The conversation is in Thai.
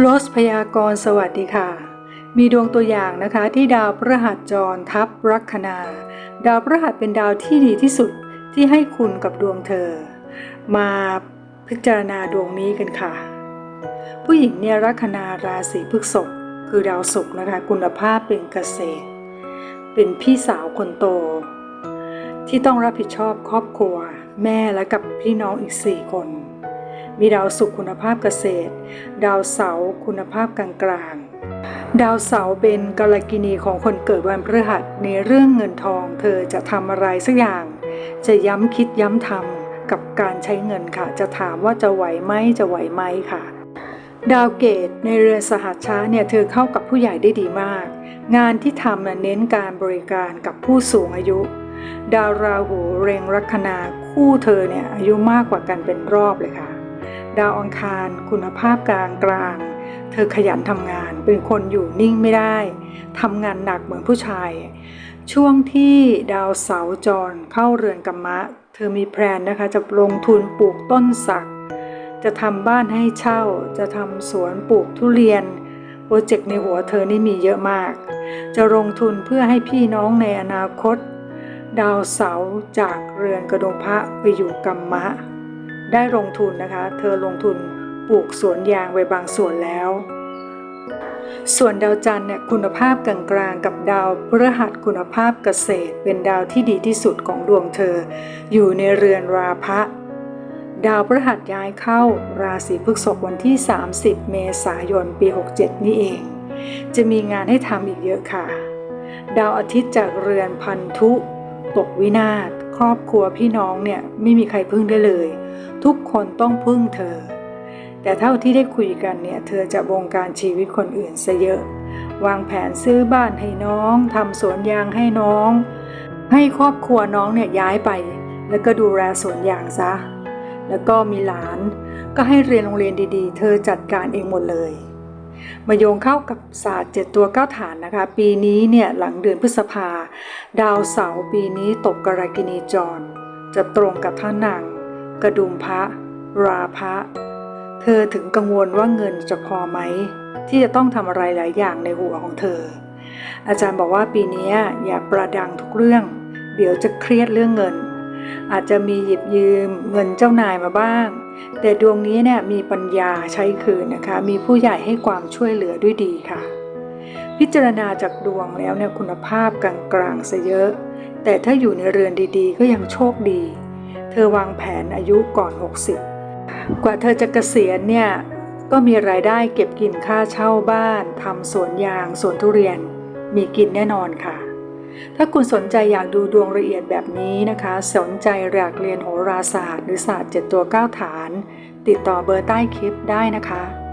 โรสพยากรสวัสดีค่ะ มีดวงตัวอย่างนะคะที่ดาวพฤหัสจรทับลัคนา ดาวพฤหัสเป็นดาวที่ดีที่สุดที่ให้คุณกับดวงเธอ มาพิจารณาดวงนี้กันค่ะ ผู้หญิงเนี่ยลัคนาราศีพฤษภคือดาวศุกร์นะคะ คุณภาพเป็นเกษตร เป็นพี่สาวคนโต ที่ต้องรับผิดชอบครอบครัว แม่และกับพี่น้องอีก4คน มีดาวศุกร์คุณภาพเกษตร ดาวเสาร์คุณภาพกลางๆ ดาวเสาร์เป็นกาลกินีของคนเกิดวันพฤหัสในเรื่องเงินทอง เธอจะทำอะไรสักอย่าง จะย้ำคิดย้ำทำกับการใช้เงินค่ะ จะถามว่าจะไหวไหมจะไหวไหมค่ะ ดาวเกตในเรือนสหัชชาเนี่ยเธอเข้ากับผู้ใหญ่ได้ดีมาก งานที่ทำเน้นการบริการกับผู้สูงอายุดาวราหูเร็งลัคนาคู่เธอเนี่ยอายุมากกว่ากันเป็นรอบเลยค่ะ ดาวอังคาร คุณภาพกลางกลาง เธอขยันทำงาน เป็นคนอยู่นิ่งไม่ได้ทำงานหนักเหมือนผู้ชาย ช่วงที่ดาวเสาจรเข้าเรือนกรรมะ เธอมีแพลนนะคะ จะลงทุนปลูกต้นสัก จะทำบ้านให้เช่า จะทำสวนปลูกทุเรียน โปรเจกต์ในหัวเธอนี่มีเยอะมาก จะลงทุนเพื่อให้พี่น้องในอนาคต ดาวเสาจากเรือนกระดงพระไปอยู่กรรมะ ได้ลงทุนนะคะ เธอลงทุนปลูกสวนยางไปบางส่วนแล้ว ส่วนดาวจันทร์เนี่ยคุณภาพกลางๆกับดาวพฤหัสคุณภาพเกษตร เป็นดาวที่ดีที่สุดของดวงเธอ อยู่ในเรือนราพะดาวพฤหัสย้ายเข้าราศีพฤษภวันที่ 30 เมษายน ปี 67 นี่เอง จะมีงานให้ทำอีกเยอะค่ะ ดาวอาทิตย์จากเรือนพันธุ ตกวินาศ ครอบครัวพี่น้องเนี่ยไม่มีใครพึ่งได้เลย ทุกคนต้องพึ่งเธอ แต่เท่าที่ได้คุยกันเนี่ยเธอจะบงการชีวิตคนอื่นซะเยอะ วางแผนซื้อบ้านให้น้องทำสวนยางให้น้อง ให้ครอบครัวน้องเนี่ยย้ายไป แล้วก็ดูแลสวนยางซะ แล้วก็มีหลาน ก็ให้เรียนโรงเรียนดีๆ เธอจัดการเองหมดเลย มาโยงเข้ากับศาสตร์เจ็ดตัวเก้าฐานนะคะ ปีนี้เนี่ยหลังเดือนพฤษภา ดาวเสาร์ปีนี้ตกกรกินีจร จะตรงกับท่านังกระดุมพระ ราพระ เธอถึงกังวลว่าเงินจะพอไหม ที่จะต้องทำอะไรหลายอย่างในหัวของเธอ อาจารย์บอกว่าปีนี้อย่าประดังทุกเรื่อง เดี๋ยวจะเครียดเรื่องเงิน อาจจะมีหยิบยืมเงินเจ้านายมาบ้าง แต่ดวงนี้เนี่ยมีปัญญาใช้คืนนะคะ มีผู้ใหญ่ให้ความช่วยเหลือด้วยดีค่ะ พิจารณาจากดวงแล้วเนี่ยคุณภาพกลางๆซะเยอะ แต่ถ้าอยู่ในเรือนดีๆ ก็ยังโชคดี เธอวางแผนอายุก่อน 60 กว่าเธอจะเกษียณเนี่ยก็มีรายได้เก็บกินค่าเช่าบ้านทำสวนยางสวนทุเรียน มีกินแน่นอนค่ะ ถ้าคุณสนใจอยากดูดวงละเอียดแบบนี้นะคะ สนใจอยากเรียนโหราศาสตร์ หรือศาสตร์ 7 ตัว 9 ฐาน ติดต่อเบอร์ใต้คลิปได้นะคะ